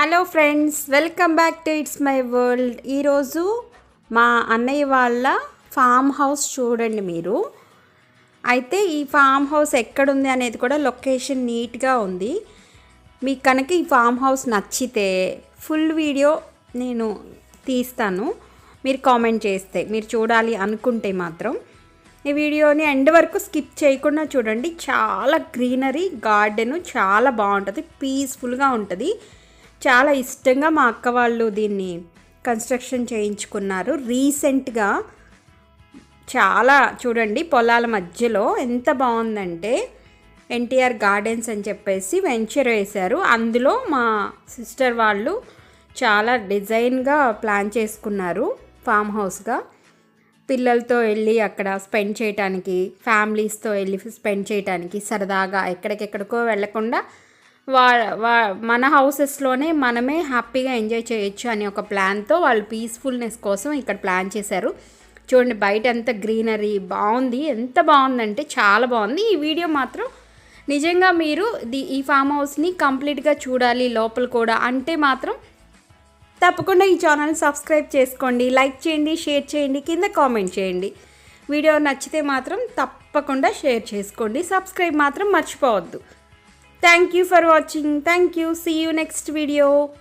Hello friends welcome back to it's my world. ఈరోజు మా అన్నయ్య వాళ్ళ ఫామ్ హౌస్ చూడండి మీరు. అయితే ఈ ఫామ్ హౌస్ ఎక్కడుంది అనేది కూడా లొకేషన్ నీట్గా ఉంది. మీకు కనుక ఈ ఫామ్ హౌస్ నచ్చితే ఫుల్ వీడియో నేను తీస్తాను. మీరు కామెంట్ చేస్తే మీరు చూడాలి అనుకుంటే మాత్రం. ఈ వీడియోని ఎండ్ వరకు స్కిప్ చేయకుండా చూడండి. చాలా గ్రీనరీ గార్డెను చాలా బాగుంటుంది పీస్ఫుల్గా ఉంటుంది. చాలా ఇష్టంగా మా అక్క వాళ్ళు దీన్ని కన్స్ట్రక్షన్ చేయించుకున్నారు. రీసెంట్గా చాలా చూడండి పొలాల మధ్యలో ఎంత బాగుందంటే ఎన్టీఆర్ గార్డెన్స్ అని చెప్పేసి వెంచర్ వేశారు. అందులో మా సిస్టర్ వాళ్ళు చాలా డిజైన్గా ప్లాన్ చేసుకున్నారు ఫామ్ హౌస్గా పిల్లలతో వెళ్ళి అక్కడ స్పెండ్ చేయడానికి ఫ్యామిలీస్తో వెళ్ళి స్పెండ్ చేయడానికి సరదాగా ఎక్కడికెక్కడికో వెళ్ళకుండా వా వా మన హౌసెస్లోనే మనమే హ్యాపీగా ఎంజాయ్ చేయొచ్చు అనే ఒక ప్లాన్తో వాళ్ళు పీస్ఫుల్నెస్ కోసం ఇక్కడ ప్లాన్ చేశారు. చూడండి బయట ఎంత గ్రీనరీ బాగుంది. ఎంత బాగుందంటే చాలా బాగుంది. ఈ వీడియో మాత్రం నిజంగా మీరు ది ఈ ఫామ్ హౌస్ని కంప్లీట్గా చూడాలి లోపల కూడా. అంటే మాత్రం తప్పకుండా ఈ ఛానల్ సబ్స్క్రైబ్ చేసుకోండి లైక్ చేయండి షేర్ చేయండి కింద కామెంట్ చేయండి. వీడియో నచ్చితే మాత్రం తప్పకుండా షేర్ చేసుకోండి. సబ్స్క్రైబ్ మాత్రం మర్చిపోవద్దు. Thank you for watching. Thank you. See you next video.